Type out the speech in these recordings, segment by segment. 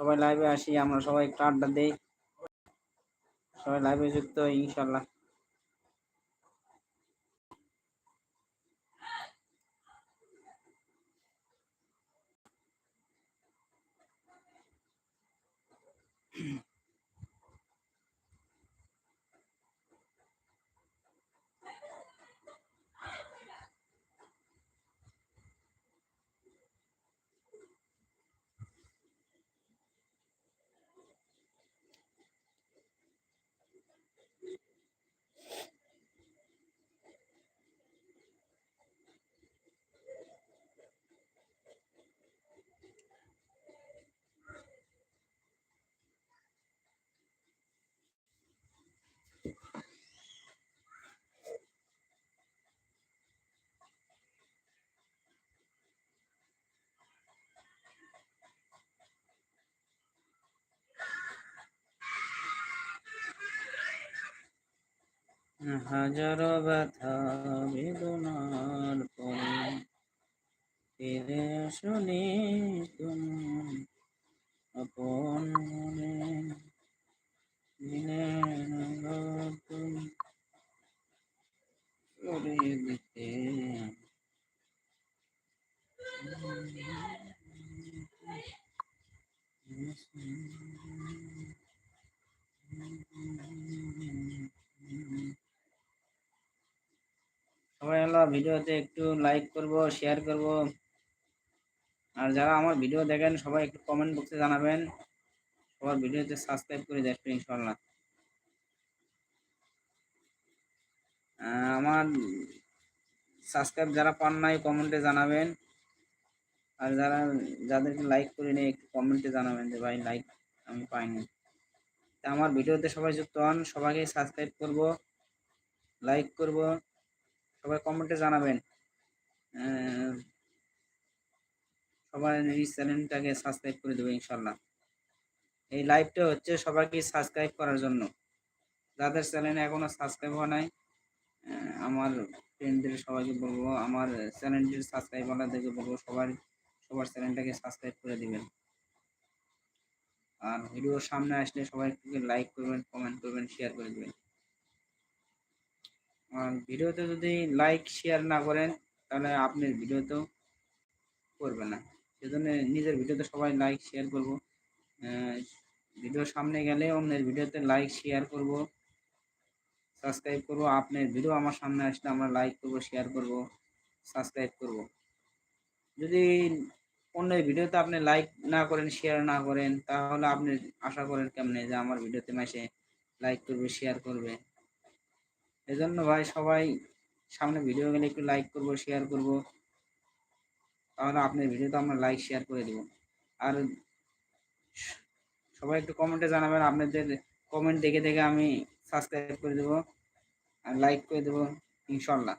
সবাই লাইভে আসি আমরা সবাই একটু আড্ডা দিই। সবাই লাইভে যুক্ত ইনশাল্লাহ হাজারো ব্যথা বেদনার পরে ফিরে শুনি তুমি আপন মনে। দিনে তুমি দিতে সবাই হলো ভিডিওতে একটু লাইক করব শেয়ার করব। আর যারা আমার ভিডিও দেখেন, সবাই একটু কমেন্ট বক্সে জানাবেন। সবার ভিডিওতে সাবস্ক্রাইব করে দেখবেন ইনশাল্লাহ আমার সাবস্ক্রাইব যারা পান নাই কমেন্টে জানাবেন। আর যারা, যাদেরকে লাইক করে নেই, একটু কমেন্টে জানাবেন যে, ভাই লাইক আমি পাইনি। তা আমার ভিডিওতে সবাই যুক্ত হন, সবাইকে সাবস্ক্রাইব করব লাইক করব। সবাই কমেন্টে জানাবেন। সবাই এই চ্যানেলটাকে সাবস্ক্রাইব করে দেবে ইনশাল্লাহ এই লাইভটা হচ্ছে সবাইকে সাবস্ক্রাইব করার জন্য। যাদের চ্যানেলে এখনও সাবস্ক্রাইব হওয়া নাই আমার ফ্রেন্ডদের সবাইকে বলব, আমার চ্যানেলটির সাবস্ক্রাইব সাবস্ক্রাইবারদেরকে বলব, সবার সবার চ্যানেলটাকে সাবস্ক্রাইব করে দিবেন। আর ভিডিও সামনে আসলে সবাই একটু লাইক করবেন কমেন্ট করবেন শেয়ার করে দেবেন। ভিডিওতে যদি লাইক শেয়ার না করেন, তাহলে আপনার ভিডিও তো করবে না। সেজন্য নিজের ভিডিওতে সবাই লাইক শেয়ার করব। ভিডিও সামনে গেলে অন্যের ভিডিওতে লাইক শেয়ার করব। সাবস্ক্রাইব করব। আপনার ভিডিও আমার সামনে আসলে আমরা লাইক করব শেয়ার করব সাবস্ক্রাইব করব। যদি অন্যের ভিডিওতে আপনি লাইক না করেন শেয়ার না করেন, তাহলে আপনি আশা করেন কেমনে যে আমার ভিডিওতে মাসে লাইক করবে শেয়ার করবে। এজন্য ভাই সবাই সামনে ভিডিও গেলে একটু লাইক করব শেয়ার করব। তাহলে আপনার ভিডিও তো আমরা লাইক শেয়ার করে দেব। আর সবাই একটু কমেন্টে জানাবেন, আপনাদের কমেন্ট দেখে দেখে আমি সাবস্ক্রাইব করে দেব আর লাইক করে দেবো, ইনশাল্লাহ।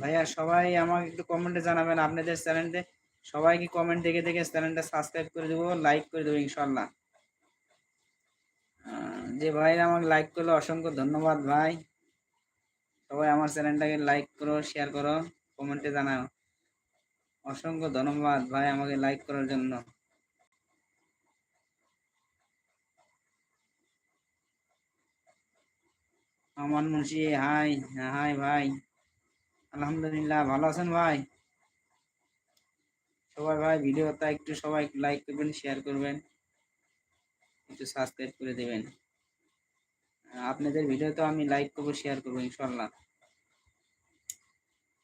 ভাইয়া সবাই আমাকে একটু কমেন্টে জানাবেন আপনাদের চ্যানেলতে সবাই কি কমেন্ট দেখে দেখে চ্যানেলটা সাবস্ক্রাইব করে দেবো লাইক করে দেবো ইনশাল্লাহ যে ভাই আমাকে লাইক করল, অসংখ্য ধন্যবাদ ভাই। সবাই আমার চ্যানেলটাকে লাইক করো শেয়ার করো কমেন্টে জানাও। অসংখ্য ধন্যবাদ ভাই আমাকে লাইক করার জন্য। আমার মুন্সি হাই হাই ভাই। আলহামদুলিল্লাহ, ভালো আছেন ভাই? সবাই ভাই ভিডিওটা একটু সবাই লাইক করবেন শেয়ার করবেন, একটু সাবস্ক্রাইব করে দেবেন। আপনাদের ভিডিও তো আমি লাইক করব শেয়ার করব ইনশাল্লাহ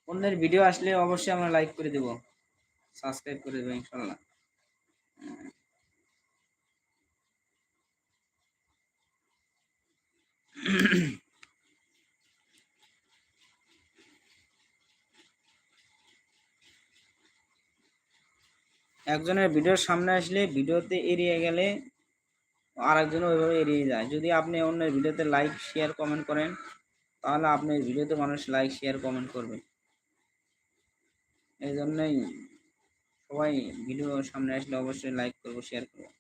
অন্যের ভিডিও আসলে অবশ্যই আমরা লাইক করে দেব সাবস্ক্রাইব করে দেবো ইনশাল্লাহ একজনের ভিডিওর সামনে আসলে ভিডিওতে এড়িয়ে গেলে আরেকজন ওইভাবে এড়িয়ে যায়। যদি আপনি অন্যের ভিডিওতে লাইক শেয়ার কমেন্ট করেন, তাহলে আপনার ভিডিওতে মানুষ লাইক শেয়ার কমেন্ট করবে। এই জন্যই সবাই ভিডিও সামনে আসলে অবশ্যই লাইক করব শেয়ার করব।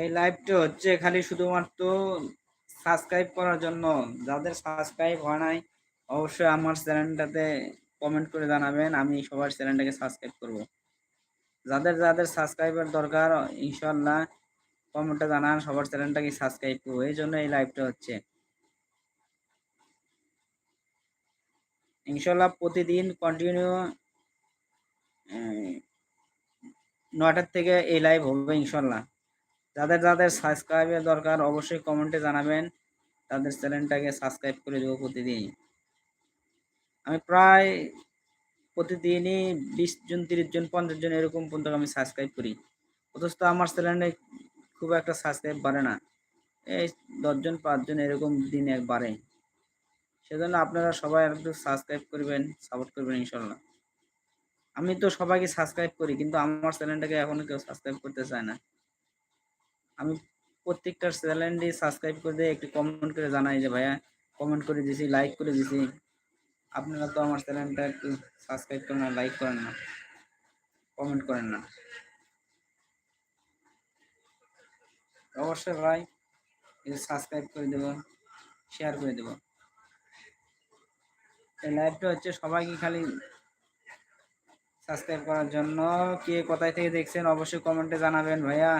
এই লাইভটা হচ্ছে খালি শুধুমাত্র সাবস্ক্রাইব করার জন্য। যাদের সাবস্ক্রাইব হয় নাই, অবশ্যই আমার চ্যানেলটাতে কমেন্ট করে জানাবেন, আমি সবার চ্যানেলটাকে সাবস্ক্রাইব করব। যাদের যাদের সাবস্ক্রাইবার দরকার ইনশাল্লাহ কমেন্টে জানান, সবার চ্যানেলটাকে সাবস্ক্রাইব করব। এই জন্য এই লাইভটা হচ্ছে। ইনশাল্লাহ প্রতিদিন কন্টিনিউ নয়টার থেকে এই লাইভ হবে ইনশাল্লাহ যাদের যাদের সাবস্ক্রাইবের দরকার, অবশ্যই কমেন্টে জানাবেন। তাদের চ্যানেলটাকে সাবস্ক্রাইব করে দেবো প্রতিদিন। আমি প্রায় প্রতিদিনই বিশ জন, তিরিশ জন, পঞ্চাশ জন এরকম পর্যন্ত আমি সাবস্ক্রাইব করি। অথচ আমার চ্যানেলে খুব একটা সাবস্ক্রাইব বাড়ে না। এই দশজন পাঁচজন এরকম দিন এক বাড়ে। সেজন্য আপনারা সবাই একটু সাবস্ক্রাইব করবেন সাপোর্ট করবেন ইনশাল্লাহ আমি তো সবাইকে সাবস্ক্রাইব করি, কিন্তু আমার চ্যানেলটাকে এখনও কেউ সাবস্ক্রাইব করতে চায় না। আমি প্রত্যেকটা চ্যানেলটি সাবস্ক্রাইব করে দিয়ে একটু কমেন্ট করে জানাই যে ভাইয়া কমেন্ট করে দিছি লাইক করে দিছি। আপনারা তো আমার চ্যানেলটা একটু সাবস্ক্রাইব করেন না লাইক করেন না। কমেন্ট করেন না। অবশ্যই ভাই সাবস্ক্রাইব করে দেবো শেয়ার করে দেবো। এই লাইভটা হচ্ছে সবাইকে খালি সাবস্ক্রাইব করার জন্য। কে কোথায় থেকে দেখছেন অবশ্যই কমেন্টে জানাবেন ভাইয়া।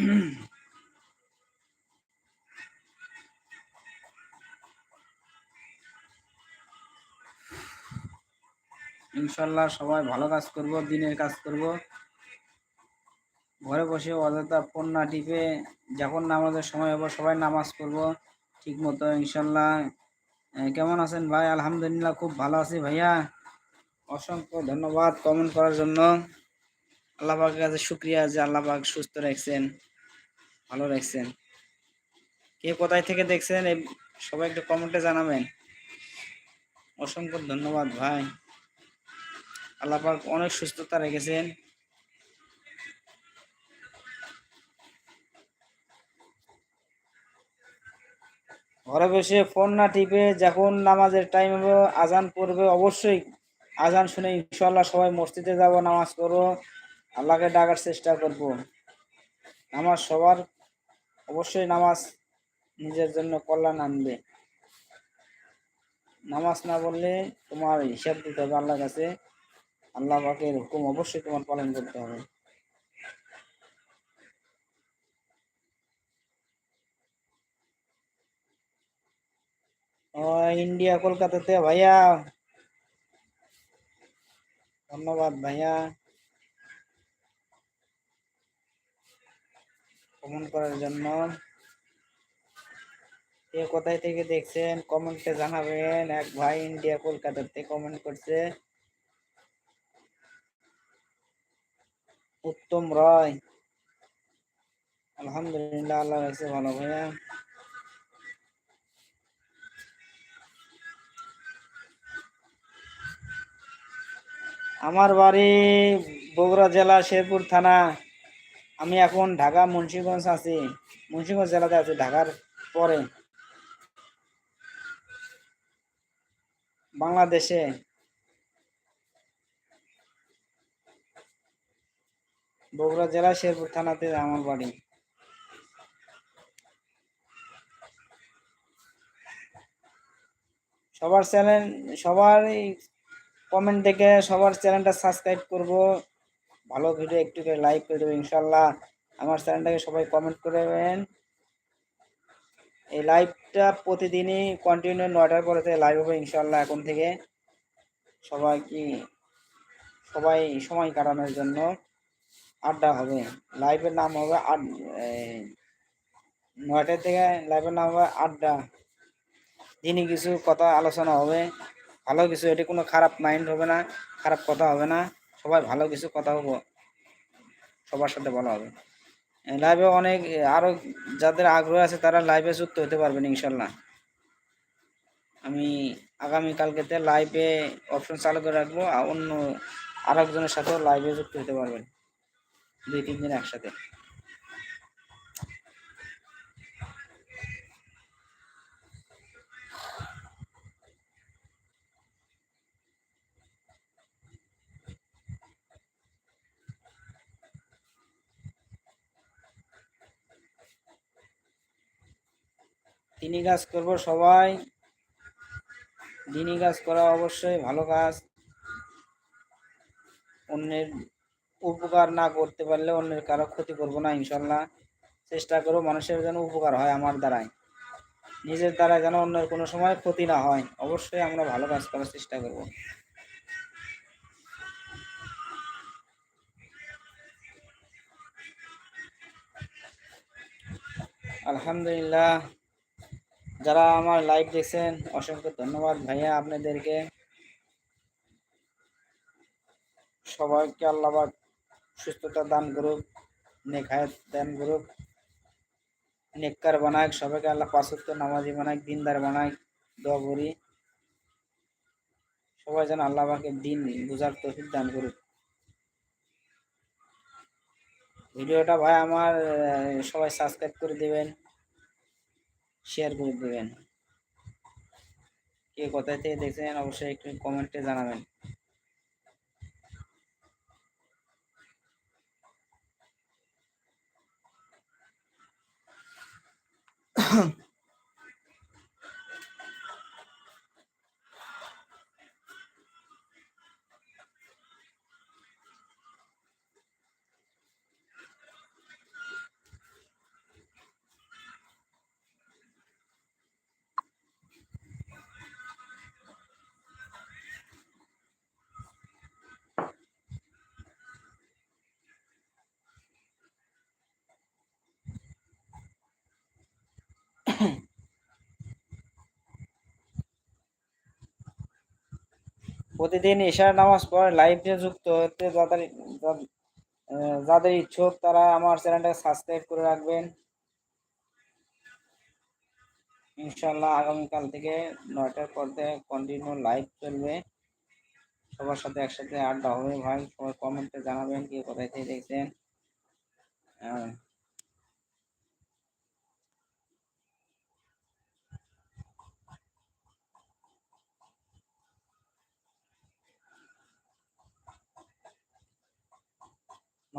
ইনশাল্লাহ সবাই ভালো কাজ করব, দিনের কাজ করব। ঘরে বসে অযথা ফোন না টিপে যখন নামাজের সময় হবে সবাই নামাজ পড়ব ঠিক মতো ইনশাল্লাহ। কেমন আছেন ভাই? আলহামদুলিল্লাহ খুব ভালো আছি ভাইয়া। অসংখ্য ধন্যবাদ কমেন্ট করার জন্য। আল্লাহ পাকের কাছে শুক্রিয়া যে আল্লাহ পাক সুস্থ রাখছেন। ভালো রাখছেন কে কোথায় থেকে দেখছেন সবাই একটু কমেন্টে জানাবেন। অসংখ্য ধন্যবাদ ভাই। আল্লাহ পাক অনেক সুস্থতা রেখেছেন। ঘরে বসে ফোন না টিপে যখন নামাজের টাইম হবে, আজান পড়বে, অবশ্যই আজান শুনে ইনশাল্লাহ সবাই মসজিদে যাব, নামাজ পড়ব। আল্লাহকে ডাকার চেষ্টা করব। আমার সবার অবশ্যই নামাজ নিজের জন্য কল্যাণ আনবে। নামাজ না বললে তোমার হিসাব দিতে হবে আল্লাহর কাছে। আল্লাহ পাকের হুকুম অবশ্যই তোমার পালন করতে হবে। ইন্ডিয়া, কলকাতাতে, ভাইয়া। ধন্যবাদ, ভাইয়া। কমেন্ট করার জন্য। কে কোথায় থেকে দেখছেন কমেন্টে জানাবেন। এক ভাই ইন্ডিয়া কলকাতাতে কমেন্ট করছে। উত্তম রয়। আলহামদুলিল্লাহ আল্লাহ রাখছে ভালো ভাইয়া। আমার বাড়ি বগুড়া জেলা শেরপুর থানা। আমি এখন ঢাকা, মুন্সিগঞ্জ আছি। মুন্সিগঞ্জ জেলাতে আছি, ঢাকার পরে। বাংলাদেশে। বগুড়া জেলা শেরপুর থানাতে আমার বাড়ি। সবার চ্যানেল সবার কমেন্ট দেখে সবার চ্যানেলটা সাবস্ক্রাইব করব। ভালো ভিডিও একটু করে লাইক করে দেবো ইনশাল্লাহ আমার চ্যানেলটাকে সবাই কমেন্ট করবেন এই লাইভটা প্রতিদিনই কন্টিনিউ নয়টার পরে থেকে লাইভ হবে ইনশাল্লাহ এখন থেকে। সবাই কি সবাই সময় কাটানোর জন্য আড্ডা হবে। লাইভের নাম হবে আড এই, নয়টা থেকে লাইভের নাম হবে আড্ডা। দিনই কিছু কথা আলোচনা হবে। ভালো কিছু এটি কোনো খারাপ মাইন্ড হবে না খারাপ কথা হবে না। সবাই ভালো কিছু কথা হব সবার সাথে বলা হবে। লাইভে অনেক আরও যাদের আগ্রহ আছে তারা লাইভে যুক্ত হতে পারবেন ইনশাল্লাহ। আমি আগামীকালকেতে লাইভে অপশন চালু করে রাখব, আর অন্য আরেকজনের সাথেও লাইভে যুক্ত হতে পারবেন। দুই, তিন দিন একসাথে। দিনই কাজ করব সবাই। দিনই কাজ করা অবশ্যই ভালো কাজ। অন্যের উপকার না করতে পারলে অন্যের কারও ক্ষতি করব না, ইনশাল্লাহ। চেষ্টা করব মানুষের যেন উপকার হয় আমার দ্বারাই। নিজের দ্বারা যেন অন্যের কোনো সময় ক্ষতি না হয়। অবশ্যই আমরা ভালো কাজ করার চেষ্টা করব। আলহামদুলিল্লাহ। যারা আমার লাইভ দেখছেন, অসংখ্য ধন্যবাদ ভাইয়া আপনাদেরকে। সবাইকে আল্লাহ সুস্থতা দান করুক, নেখায়ত দান করুক। নেককার বানাক, সবাইকে আল্লাহ পাঁচত্ব নামাজি বানাক, দিনদার বানাক, দোয়া করি। সবাই যেন আল্লাহ পাকের দিন বুঝার তৌফিক দান করুক। ভিডিওটা ভাই আমার সবাই সাবস্ক্রাইব করে দেবেন। শেয়ার করে দেবেন। কে কোথায় থেকে দেখছেন অবশ্যই একটু কমেন্টে জানাবেন। প্রতিদিন এশার নামাজ পড়ে লাইভ লাইভে যুক্ত হতে যাদের যাদের ইচ্ছুক তারা আমার চ্যানেলটাকে সাবস্ক্রাইব করে রাখবেন। ইনশাল্লাহ আগামীকাল থেকে নয়টার পর থেকে কন্টিনিউ লাইভ চলবে। সবার সাথে একসাথে আড্ডা হবে ভাই, সবাই কমেন্টে জানাবেন কে কোথায় থেকে দেখছেন।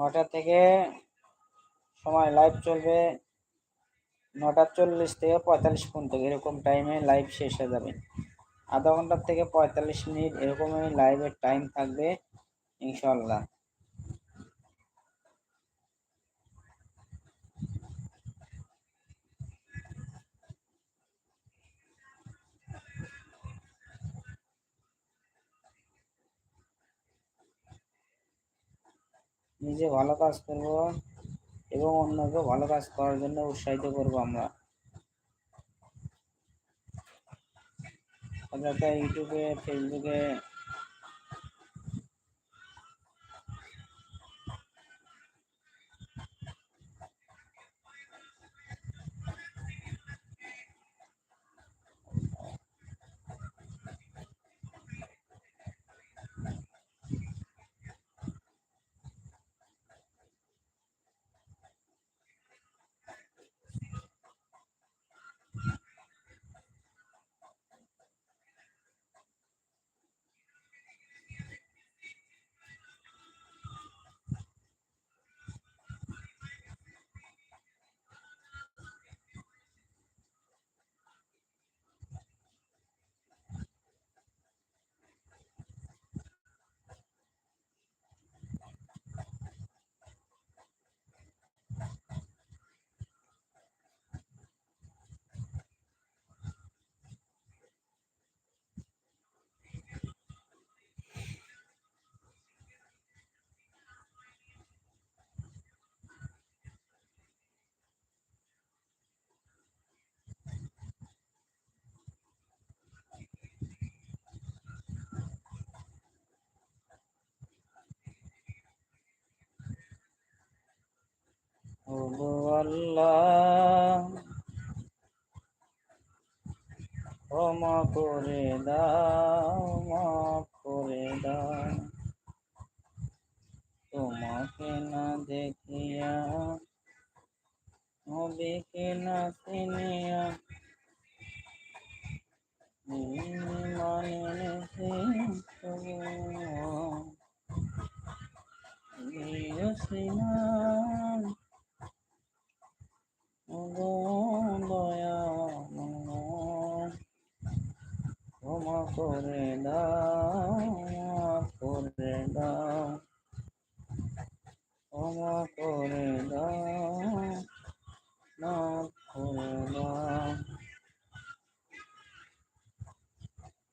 নয়টা থেকে সময় লাইভ চলবে নটা চল্লিশ থেকে পঁয়তাল্লিশ পর্যন্ত, এরকম টাইমে লাইভ শেষ হয়ে যাবে। আধা ঘণ্টার থেকে পঁয়তাল্লিশ মিনিট, এরকমই লাইভের টাইম থাকবে ইনশাল্লাহ নিজে ভালো কাজ করব এবং অন্যকে ভালো কাজ করার জন্য উৎসাহিত করব আমরা। যাতে ইউটিউবে, ফেসবুকে আল্লাহ ক্ষমা করে দাও মাফ করে দাও। তোমাকে না দেখিয়া নবীকে না চিনিয়া মানে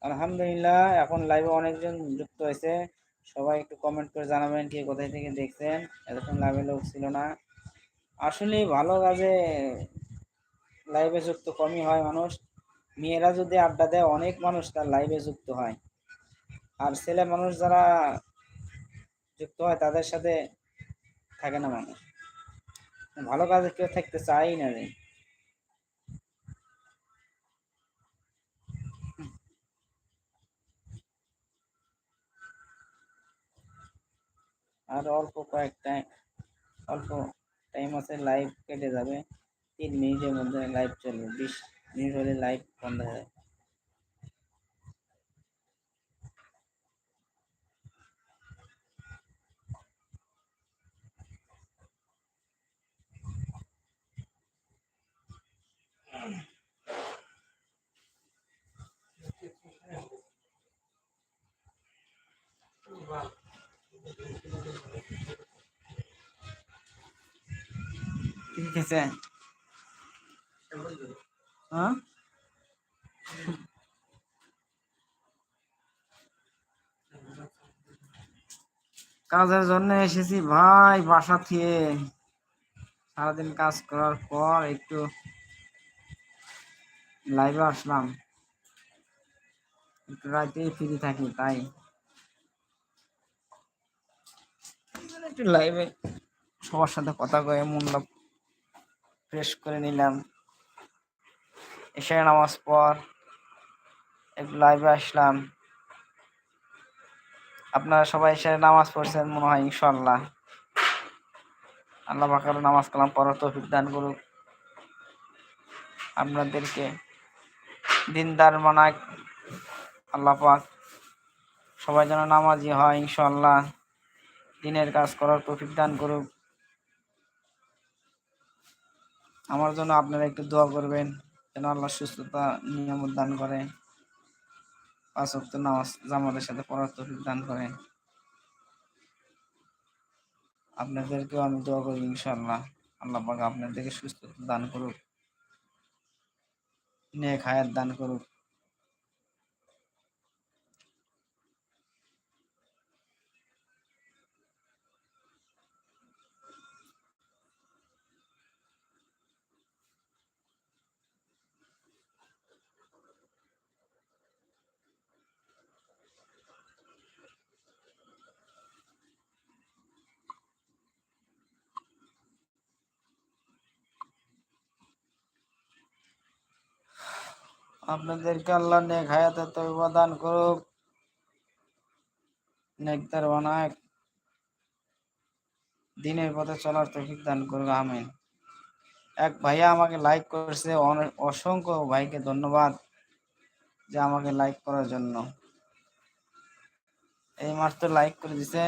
আলহামদুলিল্লাহ, এখন লাইভে অনেকজন যুক্ত হয়েছে। সবাই একটু কমেন্ট করে জানাবেন, কে কোথায় থেকে দেখছেন? এতক্ষণ লাইভে লোক ছিল না। আসলে ভালো কাজে লাইভে যুক্ত কমই হয় মানুষ। মেয়েরা যদি আড্ডা দেয়, অনেক মানুষ তার লাইভে যুক্ত হয়। আর ছেলে মানুষ যারা যুক্ত হয়, তাদের সাথে থাকে না মানুষ। ভালো কাজে কেউ থাকতে চাই না রে। আর অল্প কয়েকটা, অল্প টাইম আছে লাইভ কেটে যাবে। তিন মিনিটের মধ্যে লাইভ চলবে, বিশ মিনিট হলে লাইভ বন্ধ হয়ে হ্যাঁ? কাজের জন্য এসেছি ভাই বাসা থেকে। সারাদিন কাজ করার পর একটু লাইভে আসলাম। একটু রাতে ফ্রি থাকি, তাই। একটু লাইভে সবার সাথে কথা কয়ে মনটা ফ্রেশ করে নিলাম। এসে নামাজ পর লাইভে আসলাম। আপনারা সবাই এসে নামাজ পড়ছেন মনে হয় ইনশাল্লাহ আল্লাহ পাকার নামাজ কালাম পড়ার তৌফিক দান করুক। আপনাদেরকে দিনদার মানাক। আল্লাহ পাক সবাই যেন নামাজি হয় ইনশাল্লাহ দিনের কাজ করার তৌফিক দান করুক। আমার জন্য আপনারা একটু দোয়া করবেন, যেন আল্লাহ সুস্থতা, নিয়ামত দান করে পাঁচ অক্ত নামাজ জামাতের সাথে পড়ার তৌফিক দান করে আপনাদেরকেও আমি দোয়া করি ইনশাল্লাহ আল্লাহ পাক আপনাদেরকে সুস্থতা দান করুক, নেক হায়াত দান করুক। আপনাদেরকে আল্লাহ নেক হায়াতে তৈবা দান করুক। নেকদার বানাক দিনের পথে চলার তৌফিক দান করুক, আমিন। এক ভাইয়া আমাকে লাইক করেছে অসংখ্য ভাইকে ধন্যবাদ যে আমাকে লাইক করার জন্য। এই মাত্র লাইক করে দিছে।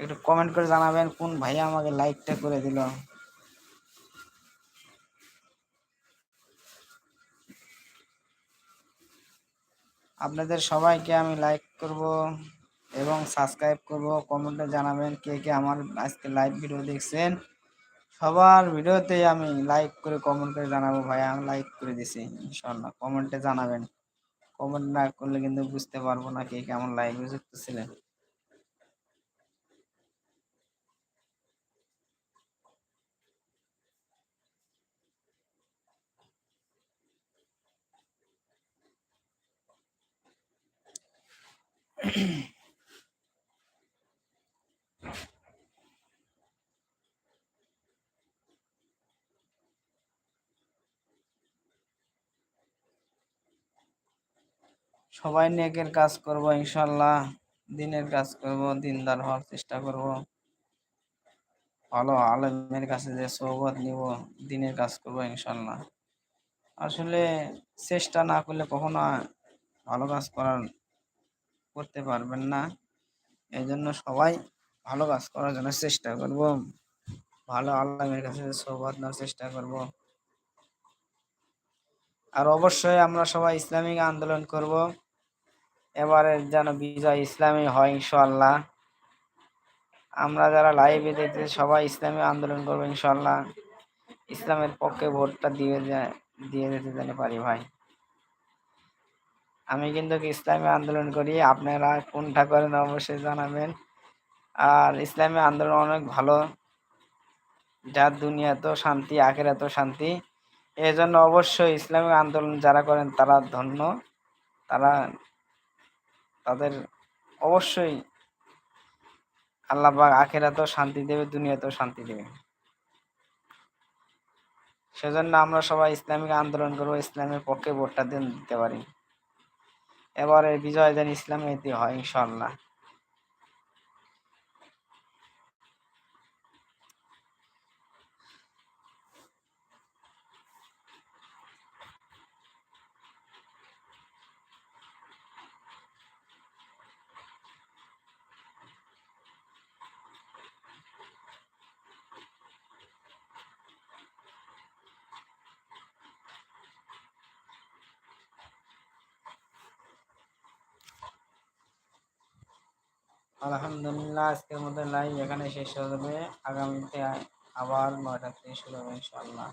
একটু কমেন্ট করে জানাবেন কোন ভাইয়া আমাকে লাইকটা করে দিল। আপনাদের সবাইকে আমি লাইক করব এবং সাবস্ক্রাইব করব। কমেন্টে জানাবেন কে কে আমার আজকে লাইভ ভিডিও দেখছেন। সবার ভিডিওতেই আমি লাইক করে কমেন্ট করে জানাব ভাই, আমি লাইক করে দিছি ইনশাল্লাহ কমেন্টে জানাবেন। কমেন্ট না করলে কিন্তু বুঝতে পারব না কে কেমন লাইভে যুক্ত ছিলেন। সবাই নেকের কাজ করব, ইনশাল্লাহ। দিনের কাজ করব, দিনদার হওয়ার চেষ্টা করব। ভালো আলমের কাছে যে সৌগত নিব, দিনের কাজ করব, ইনশাল্লাহ। আসলে চেষ্টা না করলে কখনো ভালো কাজ করার করতে পারবেন না। এই জন্য সবাই ভালো কাজ করার জন্য চেষ্টা করব। ভালো আল্লাহের কাছে সহবত নেওয়ার চেষ্টা করব। আর অবশ্যই আমরা সবাই ইসলামিক আন্দোলন করব। এবারে যেন বিজয় ইসলামী হয় ইনশাল্লাহ আমরা যারা লাইভে দেখতে সবাই ইসলামী আন্দোলন করব ইনশাল্লাহ ইসলামের পক্ষে ভোটটা দিয়ে দিয়ে যেতে জানি পারি ভাই। আমি কিন্তু ইসলামী আন্দোলন করি? আপনারা কোনটা করেন অবশ্যই জানাবেন। আর ইসলামী আন্দোলন অনেক ভালো। যার দুনিয়া তো শান্তি আখেরাতেও শান্তি। এই জন্য অবশ্যই ইসলামিক আন্দোলন যারা করেন তারা ধন্য। তারা তাদের অবশ্যই আল্লাহ পাক আখেরাতেও শান্তি দেবে দুনিয়া তো শান্তি দেবে। সেজন্য আমরা সবাই ইসলামিক আন্দোলন করব, ইসলামের পক্ষে ভোটটা দিতে পারি। এবারে বিজয় যেন এটি হয় ইনশাল্লাহ আলহামদুলিল্লাহ আজকের মতো লাইন এখানে শেষ হয়ে যাবে। আগামীতে আবার নয়টা শুরু হবে ইনশাআল্লাহ।